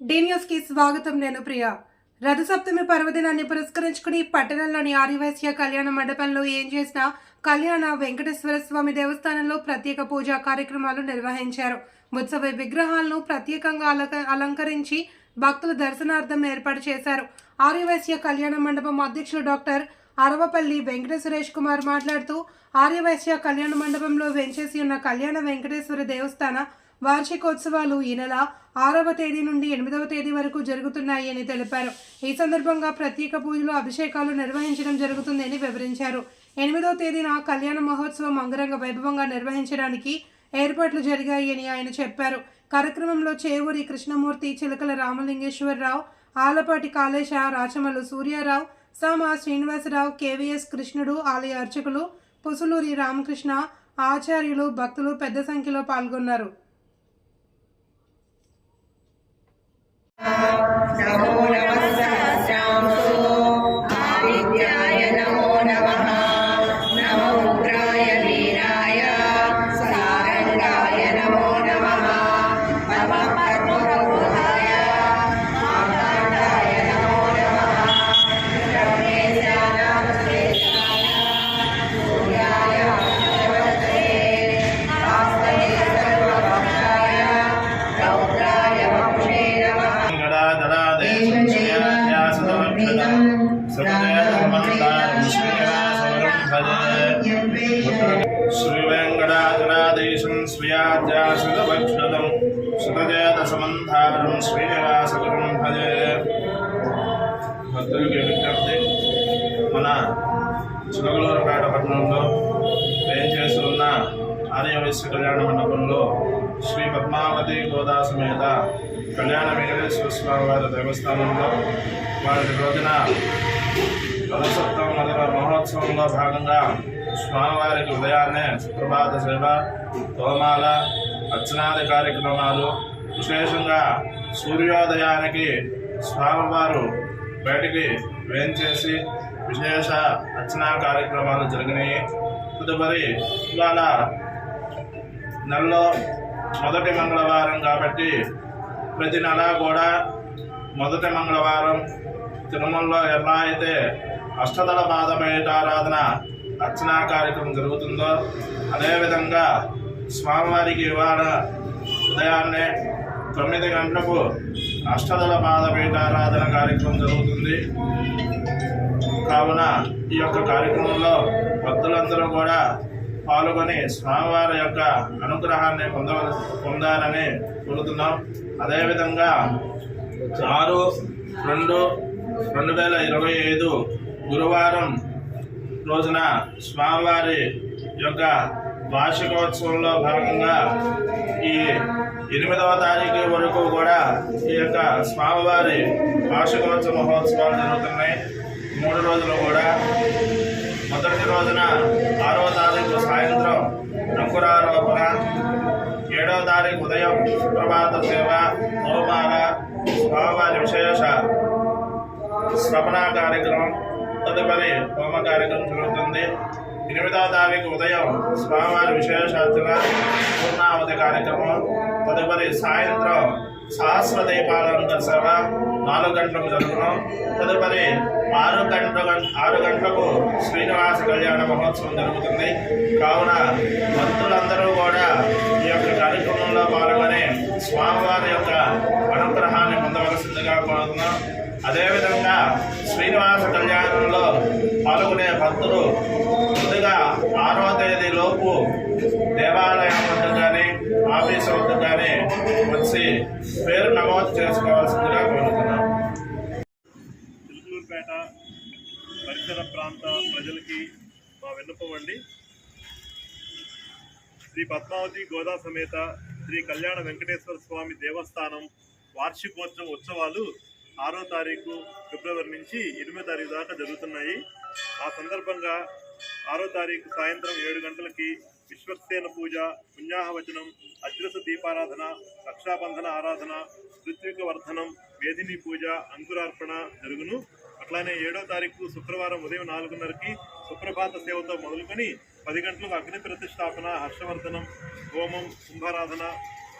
D కి స్వాగతం నేను ప్రియ. రథసప్తమి పర్వదినాన్ని పురస్కరించుకుని పట్టణంలోని ఆర్యవైశ్య కళ్యాణ మండపంలో ఏం చేసిన కళ్యాణ వెంకటేశ్వర స్వామి దేవస్థానంలో ప్రత్యేక పూజా కార్యక్రమాలు నిర్వహించారు. ఉత్సవ విగ్రహాలను ప్రత్యేకంగా అలంకరించి భక్తుల దర్శనార్థం ఏర్పాటు చేశారు. ఆర్యవైశ్య కళ్యాణ మండపం అధ్యక్షులు డాక్టర్ అరవపల్లి వెంకట సురేష్ కుమార్ మాట్లాడుతూ ఆర్యవైశ్య కళ్యాణ మండపంలో వెంచేసి ఉన్న కళ్యాణ వెంకటేశ్వర దేవస్థాన వార్షికోత్సవాలు ఈ నెల ఆరవ తేదీ నుండి ఎనిమిదవ తేదీ వరకు జరుగుతున్నాయి అని తెలిపారు. ఈ సందర్భంగా ప్రత్యేక పూజలు అభిషేకాలు నిర్వహించడం జరుగుతుందని వివరించారు. ఎనిమిదవ తేదీన కళ్యాణ మహోత్సవం అంగరంగ వైభవంగా నిర్వహించడానికి ఏర్పాట్లు జరిగాయి అని ఆయన చెప్పారు. కార్యక్రమంలో చేవూరి కృష్ణమూర్తి చిలకల రామలింగేశ్వరరావు ఆలపాటి కాళేశ రాచమల్లు సూర్యారావు సామ శ్రీనివాసరావు కేవీఎస్ కృష్ణుడు ఆలయ అర్చకులు పుసులూరి రామకృష్ణ ఆచార్యులు భక్తులు పెద్ద సంఖ్యలో పాల్గొన్నారు. 啊，小姑娘，我在喊。శ్రీవేంకటాచలాదేశం శ్రియాధ్యాసుతభక్షదం శతజేతసమంధారం శ్రీనివాసగురం భజే. భక్తులకి విజ్ఞప్తి మన చిలకలూరుపేట పట్టణంలో ఏం చేసి ఉన్న ఆర్యవైశ్య కళ్యాణ మండపంలో శ్రీ పద్మావతి గోదా సమేత కళ్యాణ వెంకటేశ్వర స్వామి వారి దేవస్థానంలో వారి రోజున కలసత్వం మహోత్సవంలో భాగంగా స్వామివారికి ఉదయాన్నే సుప్రభాత సేవ తోమాల అర్చనాది కార్యక్రమాలు విశేషంగా సూర్యోదయానికి స్వామివారు బయటికి వేంచేసి విశేష అర్చనా కార్యక్రమాలు జరిగినాయి. తదుపరి ఇవాళ నెలలో మొదటి మంగళవారం కాబట్టి ప్రతి నెల కూడా మొదటి మంగళవారం తిరుమలలో ఎలా అయితే అష్టదళ పాదమేటారాధన అర్చనా కార్యక్రమం జరుగుతుందో అదేవిధంగా స్వామివారికి ఇవాళ ఉదయాన్నే తొమ్మిది గంటలకు అష్టదళ పాదపీఠారాధన కార్యక్రమం జరుగుతుంది. కావున ఈ యొక్క కార్యక్రమంలో భక్తులందరూ కూడా పాల్గొని స్వామివారి యొక్క అనుగ్రహాన్ని పొందవ పొందాలని కోరుతున్నాం. అదేవిధంగా ఆరు రెండు రెండు వేల ఇరవై ఐదు గురువారం రోజున స్వామివారి యొక్క వార్షికోత్సవంలో భాగంగా ఈ ఎనిమిదవ తారీఖు వరకు కూడా ఈ యొక్క స్వామివారి వార్షికోత్సవ మహోత్సవాలు జరుగుతున్నాయి. మూడు రోజులు కూడా. మొదటి రోజున ఆరవ తారీఖు సాయంత్రం రంగురారోపణ ఏడవ తారీఖు ఉదయం సుప్రభాత సేవ హోమాల స్వామివారి విశేష శ్రవణ కార్యక్రమం. తదుపరి హోమ కార్యక్రమం జరుగుతుంది. ఎనిమిదవ తారీఖు ఉదయం స్వామివారి విశేషార్చన పూర్ణావతి కార్యక్రమం తదుపరి సాయంత్రం సహస్ర దీపాలంకర సభ నాలుగు గంటలకు జరుగును. తదుపరి ఆరు గంటల ఆరు గంటలకు శ్రీనివాస కళ్యాణ మహోత్సవం జరుగుతుంది. కావున భక్తులందరూ కూడా ఈ యొక్క కార్యక్రమంలో పాల్గొని స్వామివారి యొక్క అనుగ్రహాన్ని పొందవలసిందిగా కోరుతున్నాం. అదేవిధంగా శ్రీనివాస భక్తులు ముందుగా ఆరో తేదీ లోపు దేవాలయం వద్ద కానీ ఆఫీసు వద్ద కానీ వచ్చి పేరు నమోదు చేసుకోవాల్సిందిగా కోరుతున్నాం. చిలుకలూరుపేట పరిసర ప్రాంత ప్రజలకి మా విన్నపం శ్రీ పద్మావతి గోదా సమేత శ్రీ కళ్యాణ వెంకటేశ్వర స్వామి దేవస్థానం వార్షికోత్సవ ఉత్సవాలు ఆరో తారీఖు ఫిబ్రవరి నుంచి ఎనిమిదో తారీఖు దాకా జరుగుతున్నాయి. ఆ సందర్భంగా ఆరో తారీఖు సాయంత్రం ఏడు గంటలకి విశ్వక్సేన పూజ పుణ్యాహవచనం అజ్రస దీపారాధన రక్షాబంధన ఆరాధన ఋత్విక వర్ధనం వేదిని పూజ అంకురార్పణ జరుగును. అట్లానే ఏడో తారీఖు శుక్రవారం ఉదయం నాలుగున్నరకి సుప్రభాత సేవతో మొదలుకొని పది గంటలకు అగ్ని ప్రతిష్టాపన హర్షవర్ధనం హోమం కుంభారాధన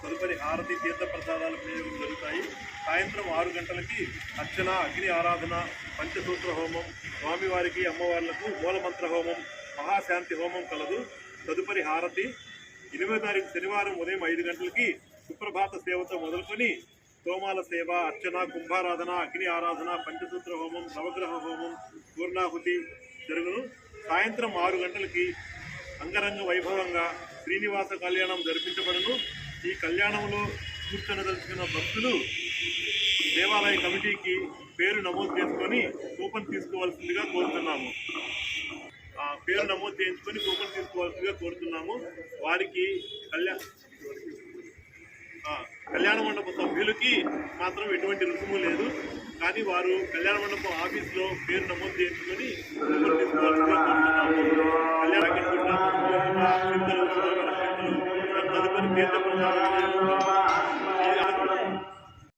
తదుపరి హారతి తీర్థ ప్రసాదాల వినియోగం జరుగుతాయి. సాయంత్రం ఆరు గంటలకి అర్చన అగ్ని ఆరాధన పంచసూత్ర హోమం స్వామివారికి అమ్మవార్లకు మూలమంత్ర హోమం మహాశాంతి హోమం కలదు. తదుపరి హారతి ఎనిమిదో తారీఖు శనివారం ఉదయం ఐదు గంటలకి సుప్రభాత సేవతో మొదలుకొని సోమాల సేవ అర్చన కుంభారాధన అగ్ని ఆరాధన పంచసూత్ర హోమం నవగ్రహ హోమం పూర్ణాహుతి జరుగును. సాయంత్రం ఆరు గంటలకి అంగరంగ వైభవంగా శ్రీనివాస కళ్యాణం జరిపించబడును. ఈ కళ్యాణంలో కూర్చొనదలుచుకున్న భక్తులు దేవాలయ కమిటీకి పేరు నమోదు చేసుకొని కూపన్ తీసుకోవాల్సిందిగా కోరుతున్నాము. పేరు నమోదు చేయించుకొని కూపన్ తీసుకోవాల్సిందిగా కోరుతున్నాము. వారికి కళ్యాణ కళ్యాణ మండప సభ్యులకి మాత్రం ఎటువంటి రుసుము లేదు. కానీ వారు కళ్యాణ మండపం ఆఫీస్లో పేరు నమోదు చేయించుకొని